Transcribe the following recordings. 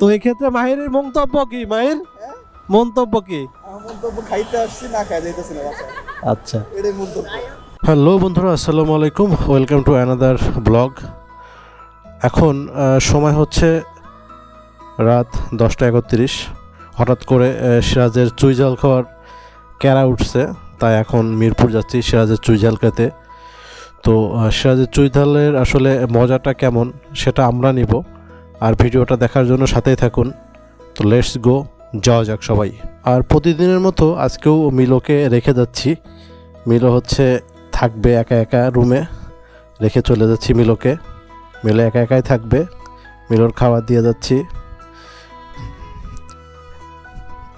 তো এই ক্ষেত্রে মাহিরের মন্তব্য কি মাহির? মন্তব্য কি? মন্তব্য খাইতে আসছি না খাই যাইতেছি না আচ্ছা। এটাই মন্তব্য। হ্যালো বন্ধুরা আসসালামু আলাইকুম। ওয়েলকাম টু অ্যানাদার ব্লগ এখন সময় হচ্ছে রাত দশটা একত্রিশ। হঠাৎ করে সিরাজের চুইজাল খাওয়ার ক্যারা উঠছে তাই এখন মিরপুর যাচ্ছি সিরাজের চুইজাল খেতে। তো সিরাজের চুইঝালের আসলে মজাটা কেমন সেটা আমরা নিব। আর ভিডিওটা দেখার জন্য সাথেই থাকুন। তো লেটস গো যাওয়া যাক সবাই। আর প্রতিদিনের মতো আজকেও মিলোকে রেখে যাচ্ছি। মিলো হচ্ছে থাকবে একা একা রুমে। রেখে চলে যাচ্ছি মিলোকে। মিলো একা একাই থাকবে। মিলোর খাবার দিয়ে যাচ্ছি।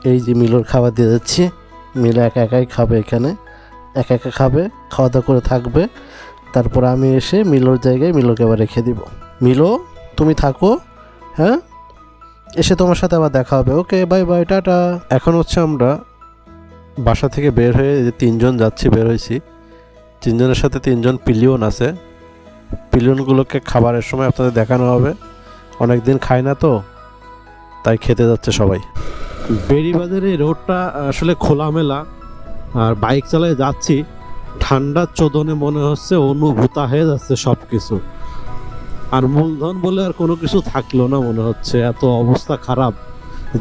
এই যে মিলোর খাবার দিয়ে যাচ্ছি। মিলো একা একাই খাবে এখানে। একা একা খাবে খাওয়া দাওয়া করে থাকবে। তারপর আমি এসে মিলোর জায়গায় মিলোকে আবার রেখে দিব। মিলো, তুমি থাকো। হ্যাঁ? এসে তোমার সাথে আবার দেখা হবে। Okay, bye bye, tata. এখন হচ্ছে আমরা বাসা থেকে বের হয়ে যে তিনজন যাচ্ছি, বের হয়েছি। তিনজনের সাথে তিনজন পিলিয়ন আছে। পিলিয়নগুলোকে খাবারের সময় আপনাদের দেখানো হবে। অনেক দিন খায় না তো, তাই খেতে যাচ্ছে সবাই। বেড়িবাজারে এই রোডটা আসলে খোলামেলা, আর বাইক চালায় যাচ্ছি। ঠান্ডার চোদনে মনে হচ্ছে অনুভূতা হয়ে যাচ্ছে সব কিছু আর মূলধন বলে আর কোনো কিছু থাকল না মনে হচ্ছে। এত অবস্থা খারাপ।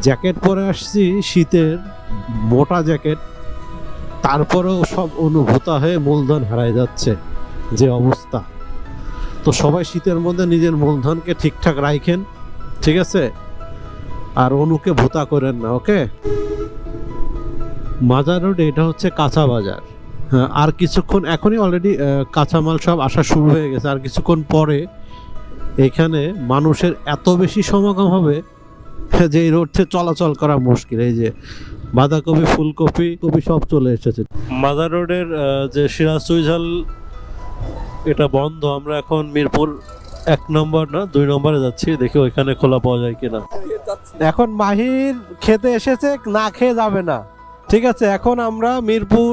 জ্যাকেট পরে আসছি, শীতের মোটা জ্যাকেট। তারপরেও সব অনুভূতা হয়ে মূলধন হারায় যাচ্ছে, যে অবস্থা। তো সবাই শীতের মধ্যে নিজের মূলধনকে ঠিকঠাক রাখেন, ঠিক আছে? আর অনুকে ভূতা করেন না, ওকে? মাজার রোড এটা হচ্ছে কাঁচা বাজার। হ্যাঁ আর কিছুক্ষণ, এখনই অলরেডি কাঁচামাল সব আসা শুরু হয়ে গেছে। আর কিছুক্ষণ পরে এখানে মানুষের এত বেশি সমাগম হবে যে এই রোড চলাচল করা মুশকিল। এই যে বাঁধাকপি ফুলকপি কপি সব চলে এসেছে। মাদার রোডের যে সিরাজ সুইঝাল এটা বন্ধ। আমরা এখন মিরপুর এক নম্বর না দুই নম্বরে যাচ্ছি। দেখি ওইখানে খোলা পাওয়া যায় কিনা। এখন মাহির খেতে এসেছে না খেয়ে যাবে না। ঠিক আছে এখন আমরা মিরপুর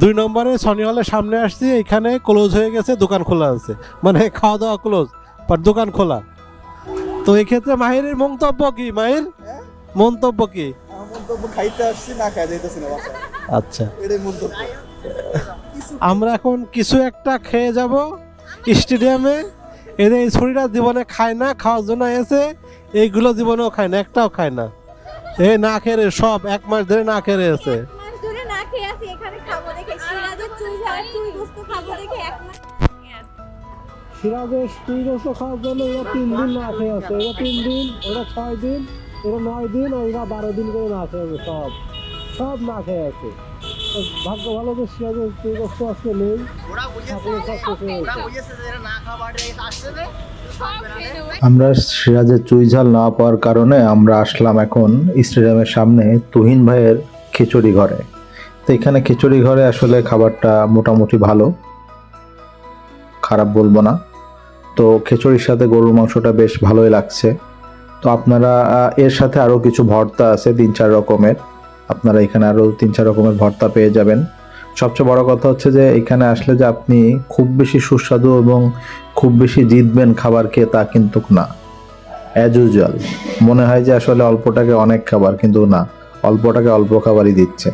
দুই নম্বরে সনি হলের সামনে আসছি এখানে ক্লোজ হয়ে গেছে দোকান খোলা আছে। মানে খাওয়া দাওয়া ক্লোজ বাট দোকান খোলা। তো এই ক্ষেত্রে মাহিরের মন্তব্য কি মাহির? হ্যাঁ? মন্তব্য কি? খাইতে আসছি না খাই যাইতেছি না আচ্ছা। আমরা এখন কিছু একটা খেয়ে যাব স্টেডিয়ামে। এদের এই ছুরিটা জীবনে খায় না খাওয়ার জন্য এসে এইগুলো জীবনেও খায় না একটাও খায় না। এ না খেয়ে সব এক মাস ধরে না খেয়ে এসে। সিরাজের তুই গোস্ত খাওয়ার জন্য এরা তিন দিন না খেয়ে আছে এরা তিন দিন ওরা ছয় দিন এরা নয় দিন আর এরা বারো দিন করে না খেয়ে আছে সব। সব না খেয়ে আছে ভাগ্য ভালো যে সিরাজের তুই গোস্ত আজকে নেই। গেছে। আমরা সিরাজের চুইঝাল না পাওয়ার কারণে আমরা আসলাম এখন স্টেডিয়ামের সামনে তুহিন ভাইয়ের খিচুড়ি ঘরে। তো এখানে খিচুড়ি ঘরে আসলে খাবারটা মোটামুটি ভালো। খারাপ বলব না। তো খিচুড়ির সাথে গরুর মাংসটা বেশ ভালোই লাগছে। তো আপনারা এর সাথে আরও কিছু ভর্তা আছে, তিন চার রকমের। আপনারা এখানে আরও তিন চার রকমের ভর্তা পেয়ে যাবেন। সবচেয়ে বড় কথা হচ্ছে যে, এখানে আসলে যে আপনি খুব বেশি সুস্বাদু এবং খুব বেশি জিতবেন খাবার খেয়ে তা কিন্তু না। অ্যাজ ইউজুয়াল মনে হয় যে আসলে অল্পটাকে অনেক খাবার, কিন্তু না। অল্পটাকে অল্প খাবারই দিচ্ছে।